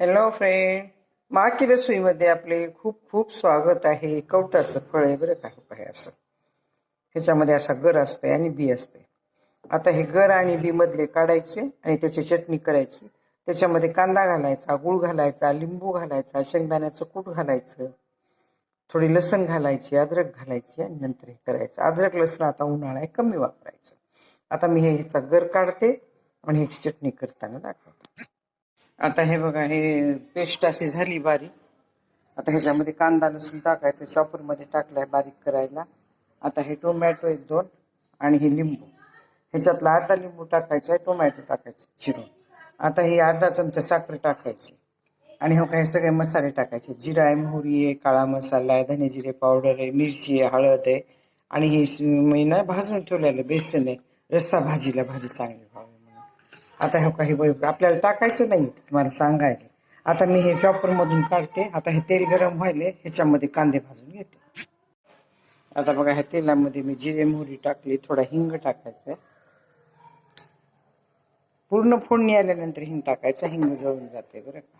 Hello friend माकी रसोईमध्ये आपले खूप खूप स्वागत आहे. कवटाचं फळ आहे बरं काय हे असं. ह्याच्यामध्ये असा गर असतोय आणि बी असते आता हे गर आणि बी मधले काढायचे आणि त्याची चटणी करायची. त्याच्यामध्ये कांदा घालायचा गुळ घालायचा लिंबू घालायचा शेंगदाण्याचं कूट घालायचं. थोडी लसण घालायची अद्रक घालायची आणि नंतर हे करायचं. अद्रक लसण आता उन्हाळा आहे कमी वापरायचं. आता मी हे ह्याचा गर काढते आणि ह्याची चटणी करताना दाखवते. आता हे बघा हे पेस्ट अशी झाली बारीक. आता ह्याच्यामध्ये कांदा लसूण टाकायचं शॉपरमध्ये टाकलाय बारीक करायला. आता हे टोमॅटो एक दोन आणि हे लिंबू. ह्याच्यातला अर्धा लिंबू टाकायचा आहे टोमॅटो टाकायचं चिरून. आता हे अर्धा चमचा साखर टाकायची. आणि हो काही सगळे मसाले टाकायचे. जिरा आहे मोहरी आहे काळा मसाला आहे धने जिरे पावडर आहे मिरची आहे हळद आहे. आणि हे मी ना भाजून ठेवलेलं बेसन आहे. रस्सा भाजीला भाजी चांगली आता हे काही आपल्याला टाकायचं नाही तुम्हाला सांगायचं. आता मी हे चॉपरमधून काढते आता हे तेल गरम व्हायले ह्याच्यामध्ये कांदे भाजून घेते. आता बघा ह्या तेलामध्ये मी जिरे मोहरी टाकली थोडा हिंग टाकायचा. पूर्ण फोडणी आल्यानंतर हिंग टाकायचा हिंग जळून जाते बरं का.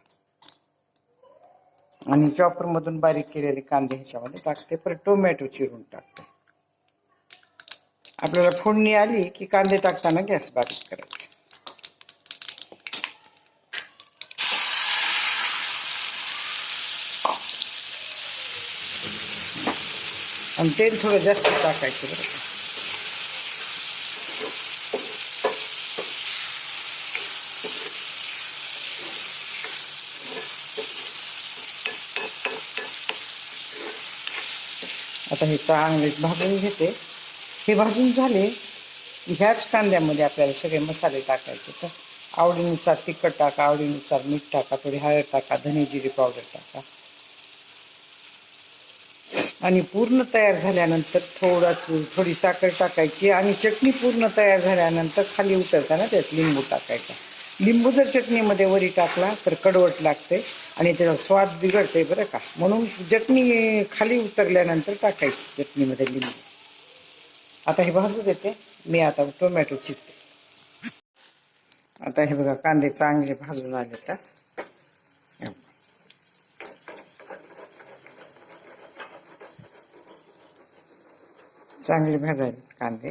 आणि चॉपरमधून बारीक केलेले कांदे ह्याच्यामध्ये टाकते परत टोमॅटो चिरून टाकते. आपल्याला फोडणी आली की कांदे टाकताना गॅस बारीक करायचा. आणि तेल थोडं जास्त टाकायचं बरं का. आता हे चांगले भाजून घेते. हे भाजून झाले ह्याच कांद्यामध्ये आपल्याला सगळे मसाले टाकायचे. तर आवडीनुसार तिखट टाका आवडीनुसार मीठ टाका थोडी हळद टाका धने जिरी पावडर टाका. आणि पूर्ण तयार झाल्यानंतर थोडा थोडी साखर टाकायची आणि चटणी पूर्ण तयार झाल्यानंतर खाली उतरताना त्यात लिंबू टाकायचा. लिंबू जर चटणीमध्ये वरी टाकला तर कडवट लागते आणि त्याचा स्वाद बिघडते बरं का. म्हणून चटणी खाली उतरल्यानंतर टाकायची चटणीमध्ये लिंबू. आता हे भाजू देते मी आता टोमॅटो चिरते. आता हे बघा कांदे चांगले भाजून आले तर चांगले भाजायचे कांदे.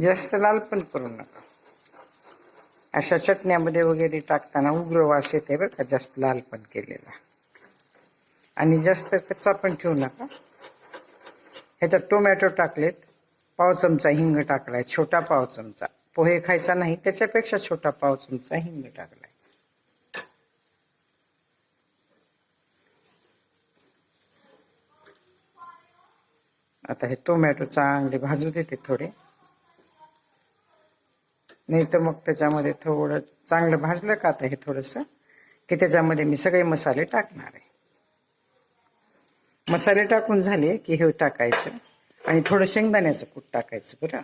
जास्त लाल पण करू नका. अशा चटण्यामध्ये वगैरे टाकताना उग्र वास येते बरं का जास्त लाल पण केलेला. आणि जास्त कच्चा पण ठेवू नका. ह्याच्यात टोमॅटो टाकलेत. पाव चमचा हिंग टाकलाय छोटा पाव चमचा. पोहे खायचा नाही त्याच्यापेक्षा छोटा पाव चमचा हिंग टाकलाय. आता हे टोमॅटो चांगले भाजू देते थोडे. नाही तर मग त्याच्यामध्ये थोडं चांगलं भाजलं का आता हे थोडंसं की त्याच्यामध्ये मी सगळे मसाले टाकणार आहे. मसाले टाकून झाले की हे टाकायचं. आणि थोडं शेंगदाण्याचं कूट टाकायचं बरं.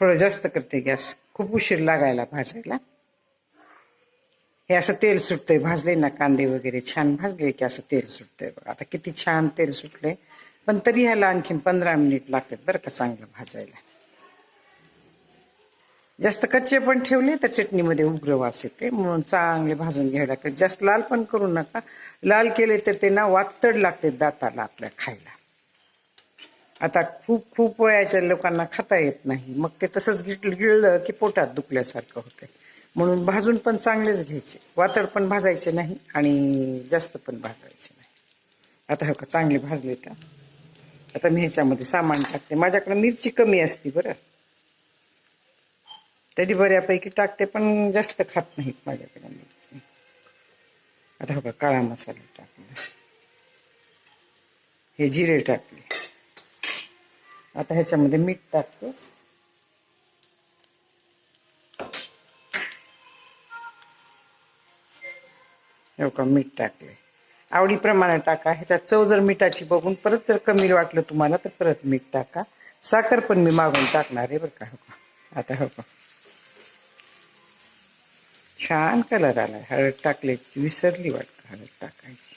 थोडं जास्त करते गॅस. खूप उशीर लागायला भाजायला. हे असं तेल सुटतंय भाजले ना कांदे वगैरे छान भाजले की असं तेल सुटतंय बघा. आता किती छान तेल सुटले पण तरी ह्याला आणखीन पंधरा मिनिट लागतात बरं का चांगलं भाजायला. जास्त कच्चे पण ठेवले तर चटणीमध्ये उग्र वास येते. म्हणून चांगले भाजून घ्यायला. लागतात जास्त लाल पण करू नका. लाल केले तर ते ना वातड लागते दाताला आपल्या खायला. आता खूप खूप वयाच्या लोकांना खाता येत नाही. मग ते तसंच गिळ गिळलं की पोटात दुखल्यासारखं होते. म्हणून भाजून पण चांगलेच घ्यायचे. वातड पण भाजायचे नाही आणि जास्त पण भाजायचे नाही. आता हो का चांगले भाजले का? आता मी ह्याच्यामध्ये सामान टाकते. माझ्याकडे मिरची कमी असते बरं. तरी बऱ्यापैकी टाकते पण जास्त खात नाहीत माझ्याकडे मिरची. आता हो का काळा मसाला टाकला. हे जिरे टाकले. आता ह्याच्यामध्ये मीठ टाकतो. हो का मीठ टाकले आवडीप्रमाणे टाका. ह्याच्यात चव जर मिठाची बघून परत जर कमी वाटलं तुम्हाला तर परत मीठ टाका. साखर पण मी मागून टाकणार आहे बरं का हो का? आता हो का? छान कलर आलाय. हळद टाकल्याची विसरली वाटतं हळद टाकायची.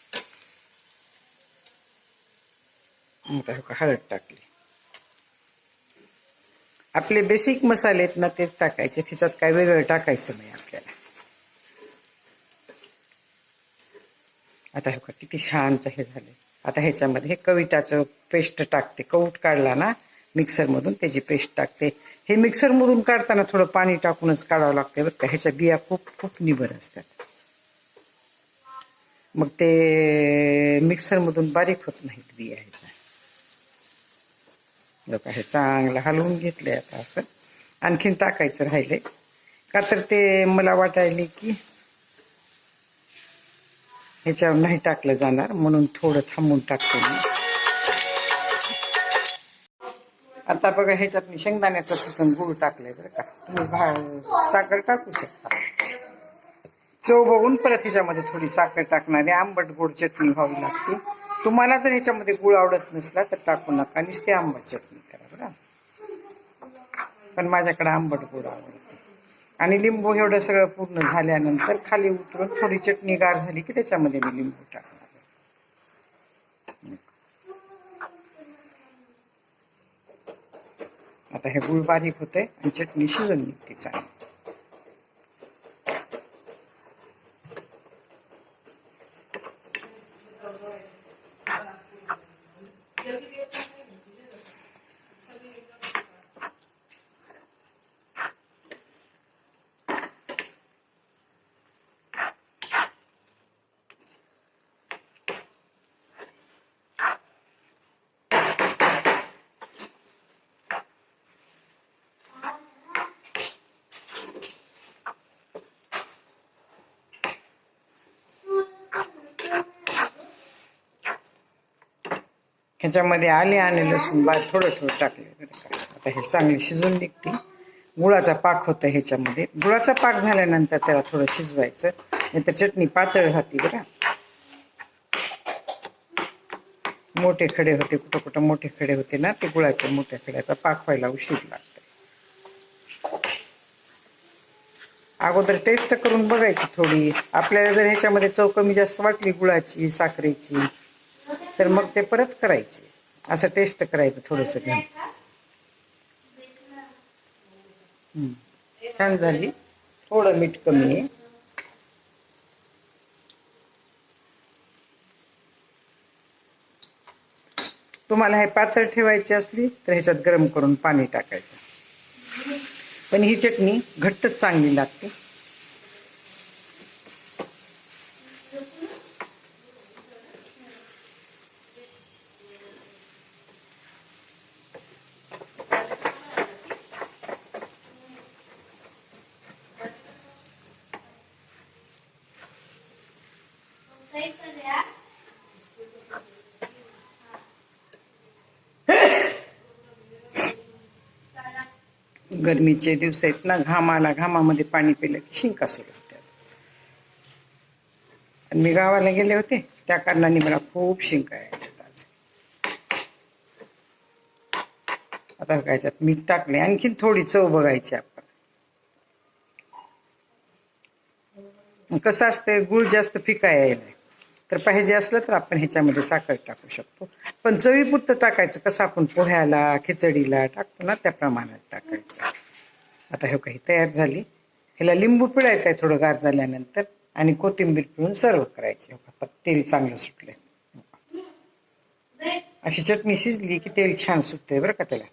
आता हो का हळद टाकली. आपले बेसिक मसाले आहेत ना तेच टाकायचे. त्याच्यात काय वेगळं टाकायचं नाही आपल्याला. आता हे का किती छान हे झाले आता ह्याच्यामध्ये हे कविताचं पेस्ट टाकते. कौट काढला ना मिक्सरमधून त्याची पेस्ट टाकते. हे मिक्सरमधून काढताना थोडं पाणी टाकूनच काढावं लागतं बरं का. ह्याच्या बिया खूप खूप निबर असतात. मग ते मिक्सरमधून बारीक होत नाहीत बिया ह्याच्या. बघा हे चांगलं हलवून घेतलंय आता असं. आणखीन टाकायचं राहिलंय. का तर ते मला वाटायले की ह्याच्यावर नाही टाकलं जाणार म्हणून थोडं थांबून टाकते मी. आता बघा ह्याच्यात मी शेंगदाण्याचं चिकन गुळ टाकलंय बरं का. तुम्ही भा साखर टाकू शकता. चव बघून परत ह्याच्यामध्ये थोडी साखर टाकणार आंबट गोड चटणी व्हावी लागते. तुम्हाला जर ह्याच्यामध्ये गुळ आवडत नसला तर टाकू नका. नुसते आंबट चटणी करा बरं पण माझ्याकडे आंबट गुळ आवडत आणि लिंबू एवढं सगळं पूर्ण झाल्यानंतर खाली उतरून थोडी चटणी गार झाली की त्याच्यामध्ये मी लिंबू टाकणार आता हे गुळ बारीक होते आणि चटणी शिजून निघते चांगली. ह्याच्यामध्ये आले आणि लसूण बा थोडं थोडं टाकले. आता हे चांगले शिजून निघते. गुळाचा पाक होतं ह्याच्यामध्ये. गुळाचा पाक झाल्यानंतर त्याला थोडं शिजवायचं. नाहीतर चटणी पातळ राहते बरं. मोठे खडे होते. कुठं कुठं मोठे खडे होते ना ते गुळाच्या मोठ्या खड्याचा पाक व्हायला उशीर लागतो. अगोदर टेस्ट करून बघायची थोडी. आपल्याला जर ह्याच्यामध्ये चव कमी जास्त वाटली गुळाची साखरेची तर मग ते परत करायचे. असं टेस्ट करायचं थोडंसं घेऊन हम्म. छान झाली. थोडं मीठ कमी आहे. तुम्हाला हे पातळ ठेवायची असली तर ह्याच्यात गरम करून पाणी टाकायचं. पण ही चटणी घट्टच चांगली लागते. गरमीचे दिवस आहेत ना घामाला घामामध्ये पाणी पिलं की शिंका सुरू होत्या आणि मी गावाला गेले होते त्या कारणाने मला खूप शिंका येतात आज. आता काय मीठ टाकले आणखीन थोडी चव बघायची आपण. कसं असतंय गुळ जास्त फिका यायला तर पाहिजे असलं तर आपण ह्याच्यामध्ये साखर टाकू शकतो. पण चवीपुरतं टाकायचं कसं आपण पोह्याला खिचडीला टाकतो ना त्या प्रमाणात टाकायचं. आता हे काही तयार झाली. ह्याला लिंबू पिळायचं आहे थोडं गार झाल्यानंतर आणि कोथिंबीर पिळून सर्व करायचे आता तेल चांगलं सुटलंय. अशी चटणी शिजली की तेल छान सुटतंय बरं का त्याला.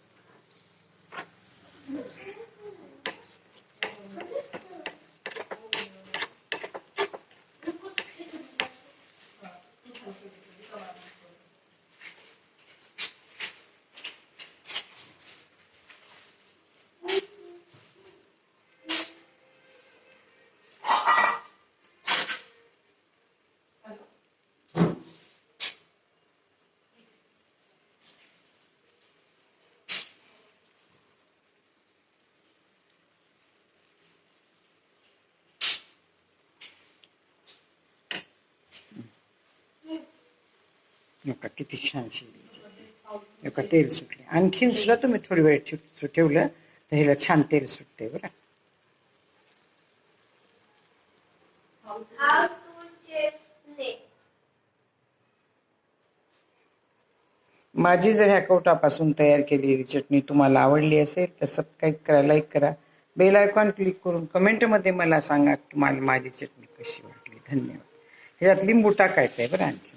नका किती छान शिजली नका तेल सुटले. आणखीन सुद्धा तुम्ही थोडी वेळ ठेव ठेवलं तर ह्याला छान तेल सुटते बरं. माझी जर ह्या कवटापासून तयार केलेली चटणी तुम्हाला आवडली असेल तर सबस्क्राईब करा लाईक करा. बेल आयकॉन क्लिक करून कमेंटमध्ये मला सांगा तुम्हाला माझी चटणी कशी वाटली. धन्यवाद. ह्याच्यात लिंबू टाकायचं आहे बरं आणखी.